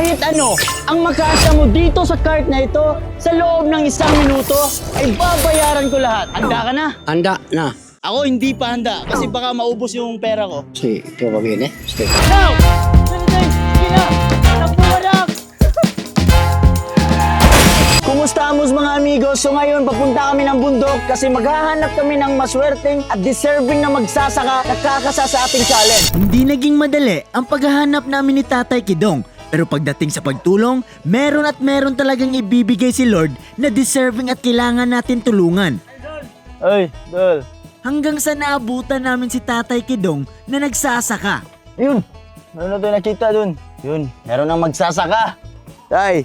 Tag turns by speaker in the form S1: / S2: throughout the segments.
S1: kahit ano ang makasya mo dito sa cart na ito sa loob ng isang minuto ay babayaran ko lahat. Handa ka na?
S2: Anda na.
S1: Ako hindi pa handa kasi baka maubos yung pera ko.
S2: Si ito ba eh? Si
S1: Now! Kumusta amos mga amigos? So ngayon papunta kami ng bundok kasi maghahanap kami ng maswerteng at deserving na magsasaka na kakasa sa ating challenge.
S3: Hindi naging madali ang paghahanap namin ni Tatay Kidong. Pero pagdating sa pagtulong, meron at meron talagang ibibigay si Lord na deserving at kailangan natin tulungan.
S1: Ay, Dol.
S3: Hanggang sa naabutan namin si Tatay Kidong na nagsasaka.
S1: Yun! Meron na tayo nakita dun. Yun, meron nang magsasaka. Tay,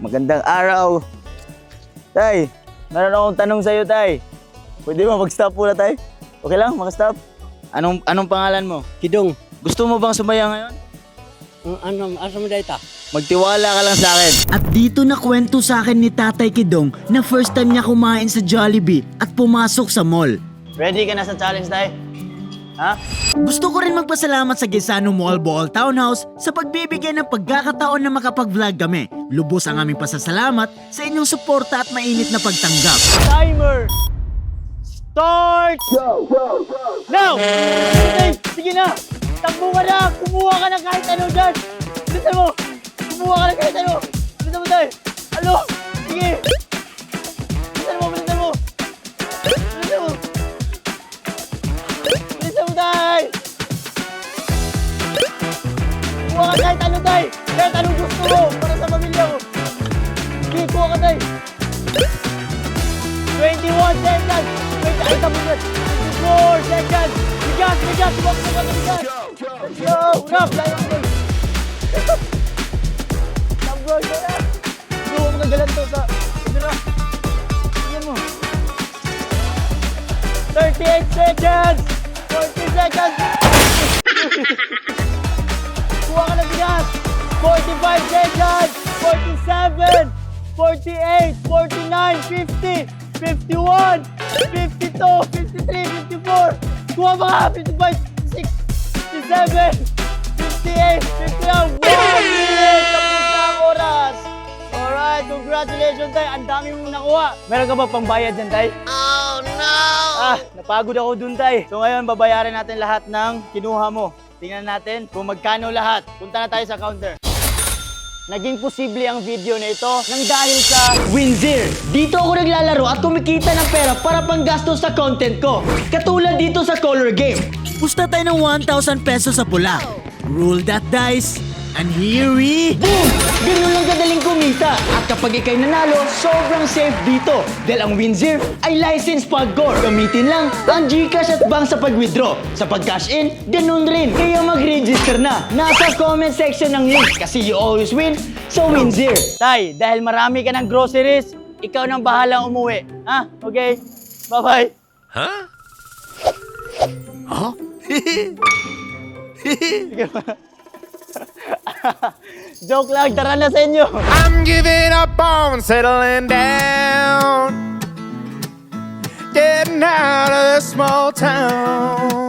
S1: magandang araw. Tay, meron akong tanong sa'yo, Tay. Pwede ba mag-stop muna, Tay? Okay lang, mag-stop? Anong, anong pangalan mo?
S2: Kidong.
S1: Gusto mo bang sumaya ngayon?
S2: Ano, asa mo data?
S1: Magtiwala ka lang sa akin.
S3: At dito na kwento sa akin ni Tatay Kidong na first time niya kumain sa Jollibee at pumasok sa mall.
S1: Ready ka na sa challenge, Tay? Ha?
S3: Gusto ko rin magpasalamat sa Gisano Mall Bohol Townhouse sa pagbibigay ng pagkakataon na makapag-vlog kami. Lubos ang aming pasasalamat sa inyong suporta at mainit na pagtanggap.
S1: Timer! Start! Go, go, go! Now! Sige, sige na! Takbo ka na! Kumuha ka na kahit ano dyan! Bilisan mo! Kumuha ka na kahit ano! Bilisan mo tayo! Ano? Sige! Bilisan mo, bilisan mo! Bilisan mo! Bilisan mo tayo! Kumuha ka kahit ano tayo! Kahit anong gusto mo! Para sa pamilya mo! Sige, kuha ka tayo! 21 seconds! Wait, ay, tapos na! 24 seconds! Bigas, bigas! Tumakbo ka na bigas! Let's go! Rap! Layo ko! Tambro, go na! Hindi mo magagalan to sa... Na! Tingnan mo! 38 seconds! 40 seconds! Kuha ka ng bigas! 45 seconds! 47! 48, 49, 50, 51, 52, 53, 54. Kuha ba ka? 55, 56, 57, 58, 59. 1 minute! Tapos na ang oras. Alright, congratulations, Tay. Ang dami mong nakuha. Meron ka ba pangbayad dyan, Tay? Oh, no! Ah, napagod ako dun, Tay. So ngayon, babayaran natin lahat ng kinuha mo. Tingnan natin kung magkano lahat. Punta na tayo sa counter. Naging posible ang video na ito nang dahil sa Winzir. Dito ako naglalaro at kumikita ng pera para panggastos sa content ko. Katulad dito sa color game.
S3: Pusta tayo ng 1,000 pesos sa pula. Roll that dice, and here we...
S1: Boom! Ganun lang kadaling kumita. At kapag ikay nanalo, sobrang safe dito. Dahil ang Winzir ay licensed pag-gore. Gamitin lang ang Gcash at bank sa pag-withdraw. Sa pag-cash in, ganun rin. Kaya mag-register na. Nasa comment section ng link kasi you always win sa Winzir. Tay, dahil marami ka ng groceries, ikaw nang bahalang umuwi. Ha? Okay? Bye-bye. Joke lang, tara na sa inyo.
S4: I'm giving up on settling down, getting out of this small town.